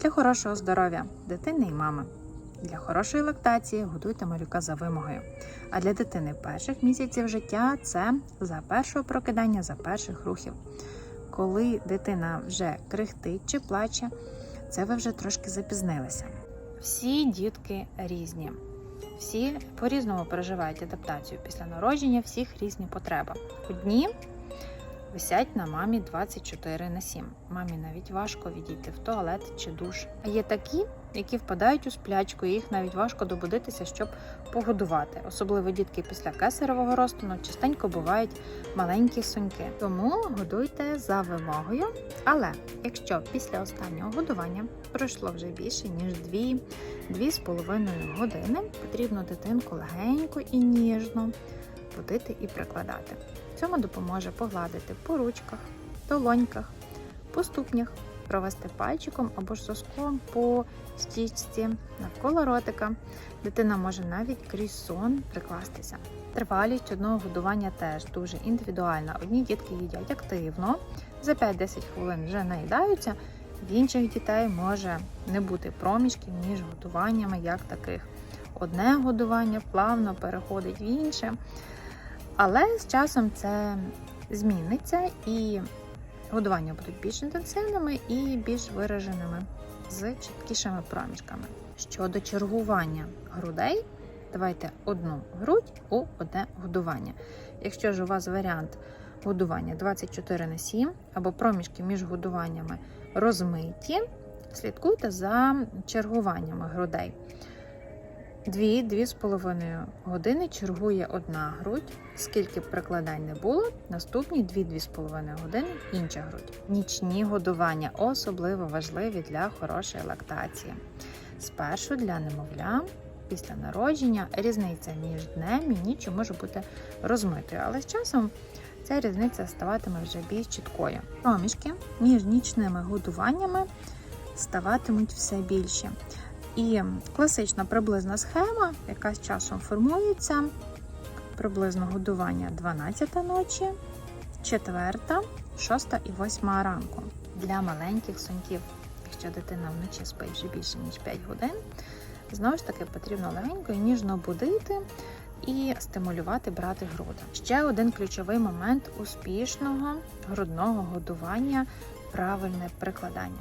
Для хорошого здоров'я дитини і мами. Для хорошої лактації годуйте малюка за вимогою. А для дитини перших місяців життя це за першого прокидання, за перших рухів. Коли дитина вже крихтить чи плаче, це ви вже трошки запізнилися. Всі дітки різні. Всі по-різному переживають адаптацію після народження, всіх різні потреби. Одні висять на мамі 24 на 7. Мамі навіть важко відійти в туалет чи душ. А є такі, які впадають у сплячку, і їх навіть важко добудитися, щоб погодувати. Особливо дітки після кесаревого розтину частенько бувають маленькі соньки. Тому годуйте за вимогою. Але якщо після останнього годування пройшло вже більше ніж 2 дві з половиною години, потрібно дитинку легенько і ніжно будити і прикладати. Цьому допоможе погладити по ручках, долоньках, по ступнях, провести пальчиком або ж соском по стічці навколо ротика. Дитина може навіть крізь сон прикластися. Тривалість одного годування теж дуже індивідуальна. Одні дітки їдять активно, за 5-10 хвилин вже наїдаються. В інших дітей може не бути проміжків між годуваннями як таких. Одне годування плавно переходить в інше. Але з часом це зміниться і годування будуть більш інтенсивними і більш вираженими з чіткішими проміжками. Щодо чергування грудей, давайте одну грудь у одне годування. Якщо ж у вас варіант годування 24 на 7 або проміжки між годуваннями розмиті, слідкуйте за чергуваннями грудей. Дві-дві з половиною години чергує одна грудь. Скільки б прикладань не було, наступні 2-2 з половиною години інша грудь. Нічні годування особливо важливі для хорошої лактації. Спершу для немовля, після народження різниця між днем і ніччю може бути розмитою, але з часом ця різниця ставатиме вже більш чіткою. Проміжки між нічними годуваннями ставатимуть все більше. І класична приблизна схема, яка з часом формується, приблизно годування 12 ночі, 4, 6 і 8 ранку. Для маленьких соньків, якщо дитина вночі спить вже більше ніж 5 годин, знову ж таки потрібно легенько і ніжно будити і стимулювати брати груди. Ще один ключовий момент успішного грудного годування правильне прикладання.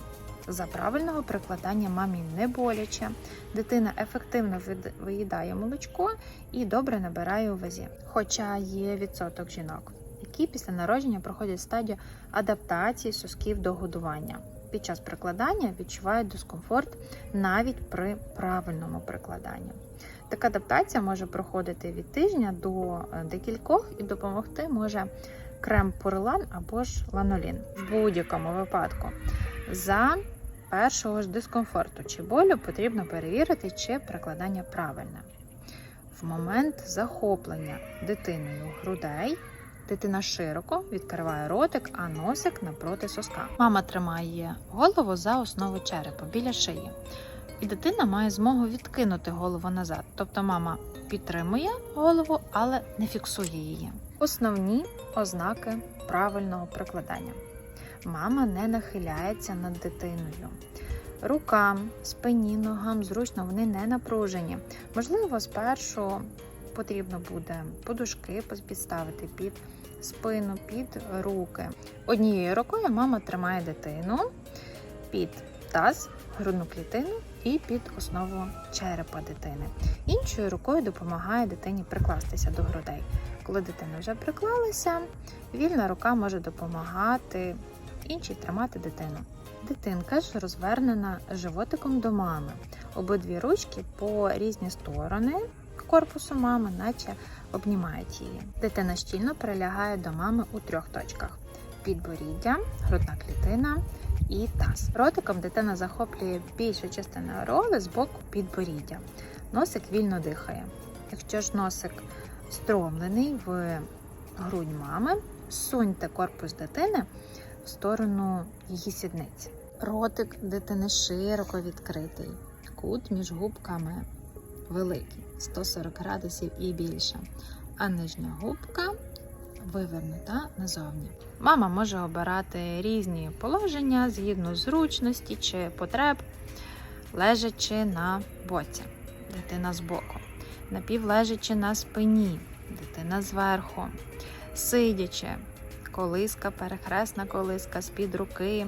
За правильного прикладання мамі не боляче, дитина ефективно виїдає молочко і добре набирає у вазі. Хоча є відсоток жінок, які після народження проходять стадію адаптації сосків до годування. Під час прикладання відчувають дискомфорт навіть при правильному прикладанні. Така адаптація може проходити від тижня до декількох і допомогти може крем пурилан або ж ланолін. В будь-якому випадку за першого ж дискомфорту чи болю потрібно перевірити, чи прикладання правильне. В момент захоплення дитиною грудей дитина широко відкриває ротик, а носик напроти соска. Мама тримає голову за основу черепа біля шиї. І дитина має змогу відкинути голову назад. Тобто мама підтримує голову, але не фіксує її. Основні ознаки правильного прикладання. Мама не нахиляється над дитиною. Рукам, спині, ногам зручно вони не напружені. Можливо, спершу потрібно буде подушки підставити під спину, під руки. Однією рукою мама тримає дитину під таз, грудну клітину і під основу черепа дитини. Іншою рукою допомагає дитині прикластися до грудей. Коли дитина вже приклалася, вільна рука може допомагати іншій тримати дитину. Дитинка ж розвернена животиком до мами. Обидві ручки по різні сторони корпусу мами, наче обнімають її. Дитина щільно прилягає до мами у трьох точках: підборіддя, грудна клітина і таз. Ротиком дитина захоплює більшу частину ареоли з боку підборіддя. Носик вільно дихає. Якщо ж носик стромлений в грудь мами, суньте корпус дитини в сторону її сідниць. Ротик дитини широко відкритий, кут між губками великий 140 градусів і більше. А нижня губка вивернута назовні. Мама може обирати різні положення згідно зручності чи потреб, лежачи на боці, дитина збоку, напівлежачи на спині, дитина зверху, сидячи, колиска, перехресна колиска з-під руки,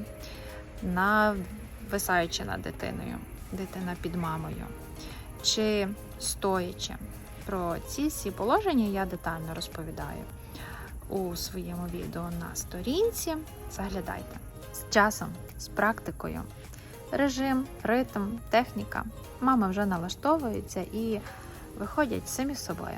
нависаючи над дитиною, дитина під мамою, чи стоячи. Про ці всі положення я детально розповідаю у своєму відео на сторінці. Заглядайте з часом, з практикою. Режим, ритм, техніка. Мами вже налаштовуються і виходять самі з собою.